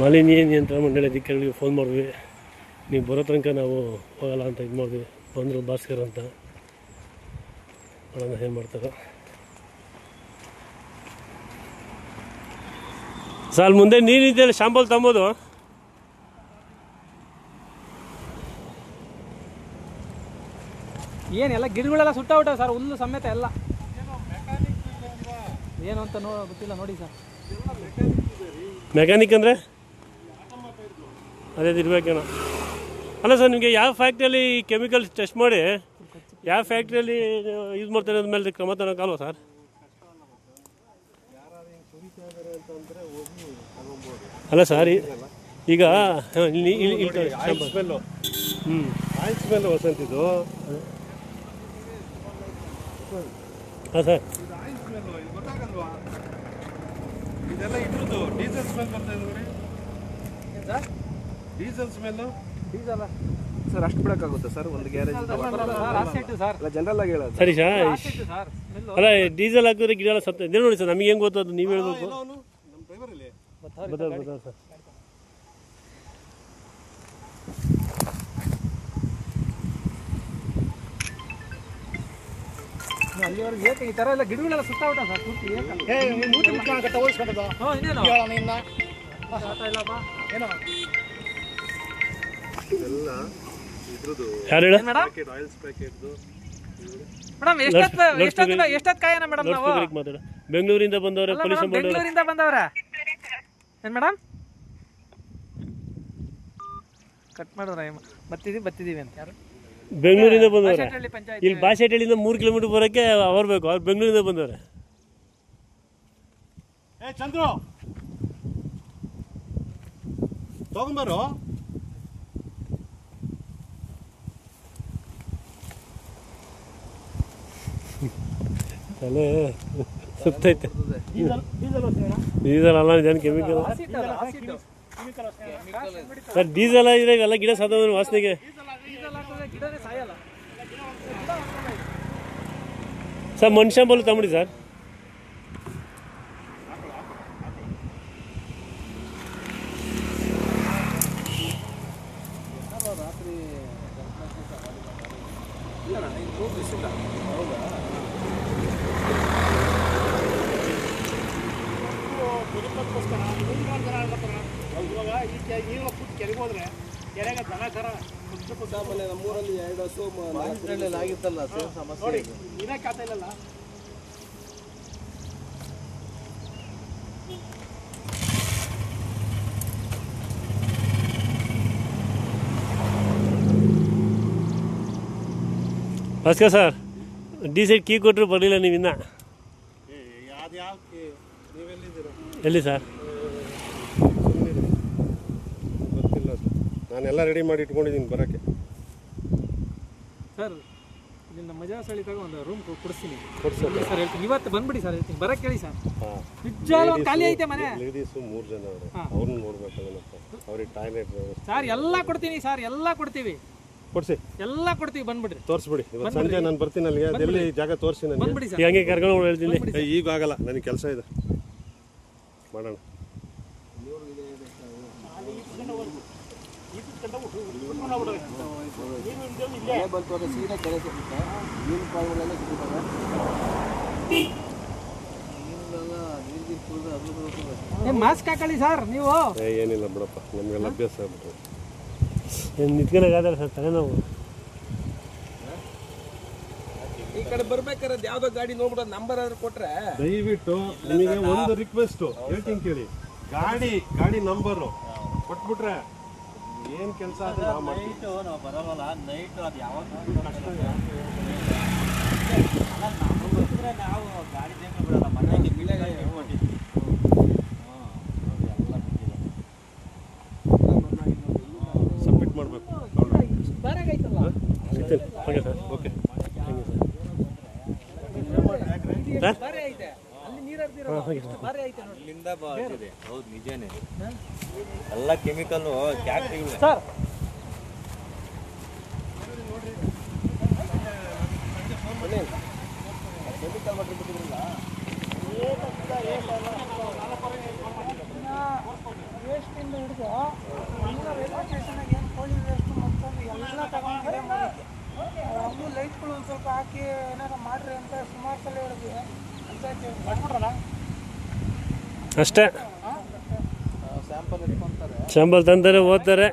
ಮಾಲಿನ್ಯ ನಿಯಂತ್ರಣ ಮಂಡಳಿ ಅಧಿಕಾರಿಗಳಿಗೆ ಫೋನ್ ಮಾಡಿದ್ವಿ. ನೀವು ಬರೋ ತನಕ ನಾವು ಹೋಗಲ್ಲ ಅಂತ ಇದು ಮಾಡಿದ್ವಿ. ಬಂದರು ಭಾಸ್ಕರ್ ಅಂತ. ನೋಡೋಣ ಏನು ಮಾಡ್ತಾರೋ. ಸರ್ ಮುಂದೆ ನೀರಿದೆಯಲ್ಲ ಶಾಂಪಲ್ ತಂಬೋದು ಏನೆಲ್ಲ ಗಿಡಗಳೆಲ್ಲ ಸುಟ್ಟಾಬಿಟ್ಟ ಸರ್ ಹುಲ್ಲು ಸಮೇತ ಎಲ್ಲ. ಏನು ಅಂತ ನೋ ಗೊತ್ತಿಲ್ಲ ನೋಡಿ ಸರ್. ಮೆಕ್ಯಾನಿಕ್ ಅಂದರೆ? ಅದೇ ಇರಬೇಕೇನೋ ಅಲ್ಲ ಸರ್ ನಿಮಗೆ ಯಾವ ಫ್ಯಾಕ್ಟ್ರಿಯಲ್ಲಿ ಕೆಮಿಕಲ್ಸ್ ಟೆಸ್ಟ್ ಮಾಡಿ ಯಾವ ಫ್ಯಾಕ್ಟ್ರಿಯಲ್ಲಿ ಯೂಸ್ ಮಾಡ್ತಾರೆ ಮೇಲೆ ಕ್ರಮ ತಗೋಕ್ಕಲ್ವ ಸರ್? ಅಲ್ಲ ಸರ್ ಈಗ ಹ್ಞೂ ಆಯಿಲ್ ಸ್ಮೆಲ್ ವಸಂತಿದು ಹಾಂ ಸರ್. ಇದೆಲ್ಲ ಇದ್ರದ್ದು ಡೀಸೆಲ್ ಸ್ಮೆಲ್ ಬರ್ತಾ ಇದೆ ನೋಡಿ. ಸರ್ ಡೀಸೆಲ್ ಸ್ಮೆಲ್ಲು ಡೀಸೆಲ್ಲ ಸರ್ ಅಷ್ಟು ಬಿಡೋಕ್ಕಾಗುತ್ತೆ ಸರ್? ಒಂದು ಗ್ಯಾರೇಜ್ ಸರ್ ಆಸಿಟ್ಟು ಸರ್ ಅಲ್ಲ ಜನರಲ್ ಆಗಿ ಹೇಳೋದು. ಸರಿ ಸರ್ ಅಲ್ಲ ಡೀಸೆಲ್ ಹಾಕಿದ್ರೆ ಗಿಡ ಎಲ್ಲ ಸತ್ತ ಇದೇ ನೋಡಿ ಸರ್ ನಮಗೆ ಹೆಂಗೆ ಗೊತ್ತು ಅದು? ನೀವು ಹೇಳ್ಬೇಕು. ಬದಲ್ ಬದಲ್ ಸರ್ ಅಲ್ಲಿವರೆಗೆ ಏಕೆ ಈ ಥರ ಎಲ್ಲ ಗಿಡಗಳೆಲ್ಲ ಸುತ್ತಾಬಿಟ್ಟ ಸರ್? ಏನೋ ಏಕ? ಹ್ಞೂ ಇನ್ನೇನು ಆತ ಇಲ್ಲಪ್ಪ ಏನೋ? ಇದೆಲ್ಲ ಇದ್ರದ್ದು ಯಾರು ಹೇಳ? ಮೇಡಮ್? ಪ್ಯಾಕೆಟ್ ಆಯಿಲ್ಸ್ ಪ್ಯಾಕೆಟ್ದು ಮೇಡಮ್ ಎಷ್ಟೊತ್ತು ಎಷ್ಟೊತ್ತು ಎಷ್ಟೊತ್ತು ಕಾಯನ ಮೇಡಮ್ ನಾವು? ಮಾತಾಡ. ಬೆಂಗಳೂರಿಂದ ಬಂದವರೆ ಅಲ್ಲ ಪೊಲೀಸ್ ಮೇಡಮ್ ಬೆಂಗಳೂರಿಂದ ಬಂದವ್ರ? ಏನ್ ಮೇಡಮ್? ಕಟ್ ಮಾಡಿದ್ರ ಬತ್ತಿದೀವಿ ಬತ್ತಿದೀವಿ ಅಂತ. ಯಾರು? ಬೆಂಗಳೂರಿಂದ ಬಂದವರೆ. ಆಶಾಟಹಳ್ಳಿ ಪಂಚಾಯತ್. ಇಲ್ಲಿ ಬಾಸೆಟಳ್ಳಿಯಿಂದ ಮೂರು ಕಿಲೋಮೀಟರ್ ಬರೋಕ್ಕೆ ಅವ್ರು ಬೇಕು ಅವ್ರು ಬೆಂಗಳೂರಿಂದ ಬಂದವ್ರೆ. ಏ ಚಂದ್ರು. ತಗೊಂಬರು ತಲೆ ಸುತ್ತೈತೆ. ಡೀಸೆಲ್ ಅಲ್ಲ ಇದೇನು ಕೆಮಿಕಲ್. ಸರ್ ಡೀಸೆಲ್ ಆಗಿದ್ರೆ ಸರ್ ಗಿಡ ಸತ್ತ ವಾಸನೆಗೆ. ಡೀಸೆಲ್ ಗಿಡನೇ ಕೆರೆಗೆ ಸರ್ ಡಿ ಸೈಡ್ ತಗೊಂಬಿಡಿ ಸರ್ ನಮ್ಮೂರಲ್ಲಿ ಎರಡು ಹಸು ಆಗಿತ್ತಲ್ಲ ಸಮಸ್ಯೆ ಭಾಸ್ಕರ್ ಸರ್ ಸೈಡ್ ಕೀ ಕೊಟ್ಟರು ಬರಲಿಲ್ಲ ನೀವು ಇನ್ನ? ಎಲ್ಲಿ ಸರ್ ಗೊತ್ತಿಲ್ಲ ಅದು ನಾನೆಲ್ಲ ರೆಡಿ ಮಾಡಿ ಇಟ್ಕೊಂಡಿದ್ದೀನಿ ಬರೋಕ್ಕೆ. ಸರ್ ಇಲ್ಲಿಂದ ಮಜಾ ಸಳಿತಾಗ ಒಂದು ರೂಮ್ ಕೊಡಿಸ್ತೀನಿ. ಕೊಡ್ಸೋದು ಸರ್. ಹೇಳ್ತೀನಿ. ಇವತ್ತು ಬಂದ್ಬಿಡಿ ಸರ್ ಹೇಳ್ತೀನಿ. ಬರಕ್ಕೆ ಹೇಳಿ ಸರ್. ಹಾಂ. ನಿಜವಾಗ್ಲೂ ಖಾಲಿ ಐತೆ ಮನೆ. ಲೇಡೀಸು ಮೂರು ಜನ ಅವರು. ಹಾ. ಅವ್ರನ್ನ ನೋಡ್ಬೇಕಲ್ಲಪ್ಪ ಅವ್ರಿಗೆ ಟಾಯ್ಲೆಟ್ ವ್ಯವಸ್ಥೆ. ಸರ್ ಎಲ್ಲ ಕೊಡ್ತೀನಿ ಸರ್ ಎಲ್ಲ ಕೊಡ್ತೀವಿ. ಕೊಡ್ಸಿ. ಎಲ್ಲ ಕೊಡ್ತೀವಿ ಬಂದ್ಬಿಡ್ರಿ. ತೋರಿಸ್ಬಿಡಿ. ಇವತ್ತು ಸಂಜೆ ನಾನು ಬರ್ತೀನಿ ಅಲ್ಲಿಗೆ. ಅದೆಲ್ಲಿ ಜಾಗ ತೋರಿಸಿ ನನಗೆ. ಬಂದ್ಬಿಡಿ ಸರ್. ಹಂಗೆ ಕರ್ಕೊಂಡು ಹೇಳ್ತೀನಿ. ಏ, ಈಗ ಆಗಲ್ಲ ನನಗೆ ಕೆಲಸ ಇದೆ. ಮಾಡೋಣ. ಮಳೆ ಕೆರೆ ಸಿಗುತ್ತೆ ಸಿಗುತ್ತವೆ ಮಾಸ್ಕ್ ಹಾಕೊಳ್ಳಿ ಸರ್ ನೀವು. ಏ ಏನಿಲ್ಲ ಬಿಡಪ್ಪ ನಮಗೆಲ್ಲ ಅಭ್ಯಾಸ ಆಗ್ಬಿಟ್ಟು ನಿಂತ್ಕೊಳ್ಳೋಕ್ಕಾಗಲ್ಲ ಸರ್ ತಲೆನೋವು ಈ ಕಡೆ ಬರ್ಬೇಕಾದ್ರೆ ಯಾವ್ದೋ ಗಾಡಿ ನೋಡ್ಬಿಡೋ ನಂಬರ್ ಆದ್ರೂ ಕೊಟ್ರೆ. ದಯವಿಟ್ಟು ನಿಮಗೆ ಒಂದು ರಿಕ್ವೆಸ್ಟ್ ಹೇಳ್ತೀನಿ ಕೇಳಿ. ಗಾಡಿ ಗಾಡಿ ನಂಬರು ಕೊಟ್ಬಿಟ್ರೆ ಏನ್ ಕೆಲಸ ಆದರೆ ನಾವು ನೈಟು ನಾವು ಬರೋಲ್ಲ ನೈಟು ಅದು ಯಾವಾಗ ನಾವು ಗಾಡಿ ದೇಂಗ ಬಿಡಲ್ಲ ಮನೆಗೆ ಬಿಳೆಗಾಯಿ ಹೊಟ್ಟಿದ್ವಿ ಸಬ್ಮಿಟ್ ಮಾಡಬೇಕು. ಬಾರಾಗೈತಲ್ಲ ಸಿಗ್ತೀನಿ ಓಕೆ ಸರ್. ಇಲ್ಲಿಂದ ಇದೆ ಹೌದು ನಿಜನೇ ಎಲ್ಲ ಕೆಮಿಕಲ್ಲು ಸರ್ ವೇಸ್ಟಿಂದ ಹಿಡಿದು ಏನು ಕೋಳಿ ಮಾಡ್ಕೊಂಡು ತಗೊಂಡು ಲೈಟ್ಗಳು ಒಂದು ಸ್ವಲ್ಪ ಹಾಕಿ ಏನಾರ ಮಾಡಿರಿ ಅಂತ ಸುಮಾರು ಸಲ ಹೇಳಿದ್ವಿ ಅಂತ ಹೇಳ್ಬಿಟ್ರಲ್ಲ ಅಷ್ಟೇ. ಸ್ಯಾಂಪಲ್ ತಂದರೆ ಓದ್ತಾರೆ.